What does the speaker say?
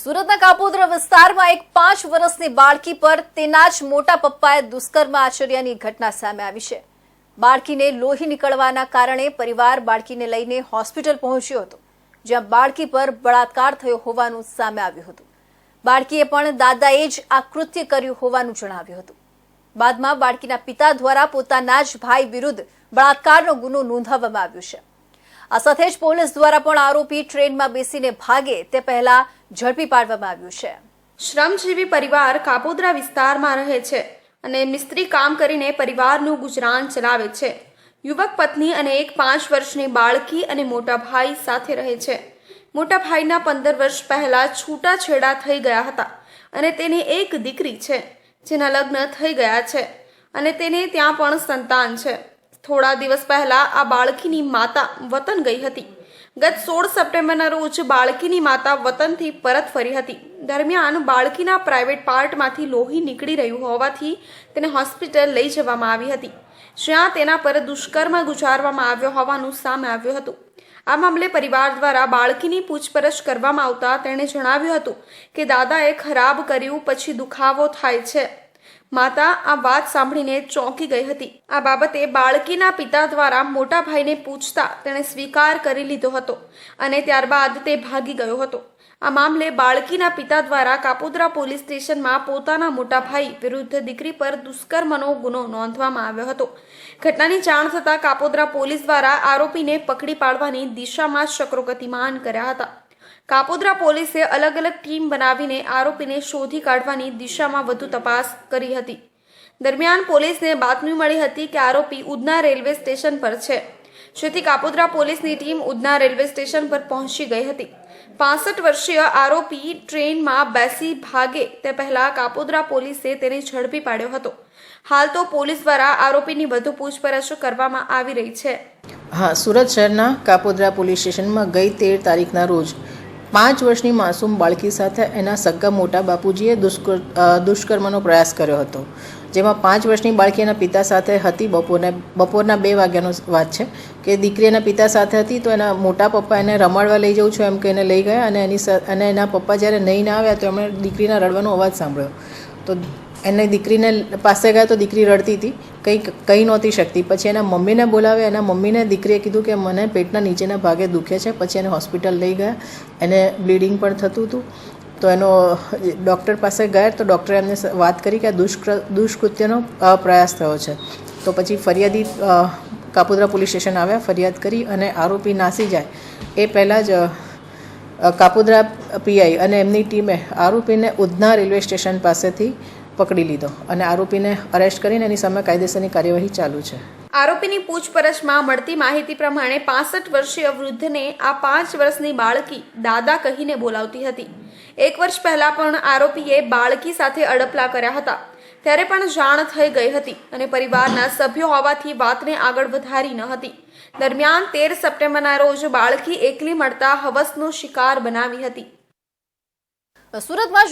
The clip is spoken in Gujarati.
સુરતના કાપોદ્રા વિસ્તારમાં એક પાંચ વર્ષની બાળકી પર તેના જ મોટા પપ્પાએ દુષ્કર્મ આચર્યાની ઘટના સામે આવી છે. બાળકીને લોહી નીકળવાના કારણે પરિવાર બાળકીને લઈને હોસ્પિટલ પહોંચ્યો હતો, જ્યાં બાળકી પર બળાત્કાર થયો હોવાનું સામે આવ્યું હતું. બાળકીએ પણ દાદાએ જ આ કૃત્ય કર્યું હોવાનું જણાવ્યું હતું. બાદમાં બાળકીના પિતા દ્વારા પોતાના જ ભાઈ વિરુદ્ધ બળાત્કારનો ગુનો નોંધાવવામાં આવ્યો છે. આ સાથે જ પોલીસ દ્વારા પણ આરોપી ટ્રેનમાં બેસીને ભાગે તે પહેલા ઝડપી પાડવામાં આવ્યું છે. શ્રમજીવી પરિવાર કાપોદ્રા વિસ્તારમાં રહે છે અને મિસ્ત્રી કામ કરીને પરિવારનું ગુજરાન ચલાવે છે. યુવક પત્ની અને એક પાંચ વર્ષની બાળકી અને મોટા ભાઈ સાથે રહે છે. મોટા ભાઈના પંદર વર્ષ પહેલા છૂટાછેડા થઈ ગયા હતા અને તેની એક દીકરી છે, જેના લગ્ન થઈ ગયા છે અને તેને ત્યાં પણ સંતાન છે. થોડા દિવસ પહેલા આ બાળકીની માતા વતન ગઈ હતી. ગત સોળ સપ્ટેમ્બરના રોજ બાળકીની માતા વતનથી પરત ફરી હતી. દરમિયાન બાળકીના પ્રાઇવેટ પાર્ટમાંથી લોહી નીકળી રહ્યું હોવાથી તેને હોસ્પિટલ લઈ જવામાં આવી હતી. જ્યાં તેના પર દુષ્કર્મ ગુજારવામાં આવ્યો હોવાનું સામે આવ્યું હતું. આ મામલે પરિવાર દ્વારા બાળકીની પૂછપરછ કરવામાં આવતા તેણે જણાવ્યું હતું કે, દાદાએ ખરાબ કર્યું, પછી દુખાવો થાય છે. માતા આ વાત સાંભળીને ચોંકી ગઈ હતી. આ બાબતે બાળકીના પિતા દ્વારા મોટા ભાઈને પૂછતા તેણે સ્વીકાર કરી લીધો હતો અને ત્યારબાદ તે ભાગી ગયો હતો. આ મામલે બાળકીના પિતા દ્વારા કાપોદ્રા પોલીસ સ્ટેશનમાં પોતાના મોટા ભાઈ વિરુદ્ધ દીકરી પર દુષ્કર્મનો ગુનો નોંધવામાં આવ્યો હતો. ઘટનાની જાણ થતાં કાપોદ્રા પોલીસ દ્વારા આરોપીને પકડી પાડવાની દિશામાં ચક્રો ગતિમાન કર્યા હતા. કાપોદ્રા પોલીસે અલગ અલગ ટીમ બનાવીને આરોપીને શોધી કાઢવાની દિશામાં વધુ તપાસ કરી હતી. દરમિયાન પોલીસને બાતમી મળી હતી કે આરોપી ઉધના રેલવે સ્ટેશન પર છે. જેથી કાપોદ્રા પોલીસની ટીમ ઉધના રેલવે સ્ટેશન પર પહોંચી ગઈ હતી. પાસઠ વર્ષીય આરોપી ટ્રેનમાં બેસી ભાગે તે પહેલા કાપોદ્રા પોલીસે તેને ઝડપી પાડ્યો હતો. હાલ તો પોલીસ દ્વારા આરોપીની વધુ પૂછપરછ કરવામાં આવી રહી છે. હા, સુરત શહેરના કાપોદ્રા પોલીસ સ્ટેશનમાં ગઈ તેર તારીખના રોજ પાંચ વર્ષની માસૂમ બાળકી સાથે એના સગા મોટા બાપુજીએ દુષ્કર દુષ્કર્મનો પ્રયાસ કર્યો હતો. જેમાં પાંચ વર્ષની બાળકી એના પિતા સાથે હતી. બપોરને, બપોરના બે વાગ્યાનો વાત છે કે દીકરી એના પિતા સાથે હતી તો એના મોટા પપ્પા એને રમાડવા લઈ જઉં છું એમ કહીને લઈ ગયા અને એની અને એના પપ્પા જ્યારે નહીં ના આવ્યા તો એમણે દીકરીના રડવાનો અવાજ સાંભળ્યો. તો એને દીકરીને પાસે ગયા તો દીકરી રડતી હતી. કંઈ કહી નહોતી શકતી. પછી એના મમ્મીને બોલાવ્યા. એના મમ્મીને દીકરીએ કીધું કે મને પેટના નીચેના ભાગે દુખે છે. પછી એને હોસ્પિટલ લઈ ગયા. એને બ્લીડિંગ પણ થતું હતું. તો એનો ડૉક્ટર પાસે ગયા તો ડૉક્ટરે એમને વાત કરી કે આ દુષ્કૃ દુષ્કૃત્યનો પ્રયાસ થયો છે. તો પછી ફરિયાદી કાપુદ્રા પોલીસ સ્ટેશન આવ્યા, ફરિયાદ કરી અને આરોપી નાસી જાય. એ પહેલાં જ કાપોદ્રા પીઆઈ અને એમની ટીમે આરોપીને ઉધના રેલવે સ્ટેશન પાસેથી પકડી લીધો અને આરોપીને અરેસ્ટ કરીને એની સામે કાયદેસરની કાર્યવાહી ચાલુ છે. આરોપીની પૂછપરછમાં મળતી માહિતી પ્રમાણે પાસઠ વર્ષીય વૃદ્ધને આ પાંચ વર્ષની બાળકી દાદા કહીને બોલાવતી હતી. એક વર્ષ પહેલા પણ આરોપીએ બાળકી સાથે અડપલા કર્યા હતા. ત્યારે પણ જાણ થઈ ગઈ હતી અને પરિવારના સભ્યો હોવાથી વાતને આગળ વધારી ન હતી. દરમિયાન તેર સપ્ટેમ્બરના રોજ બાળકી એકલી મળતા હવસનો શિકાર બનાવી હતી. સુરતમાં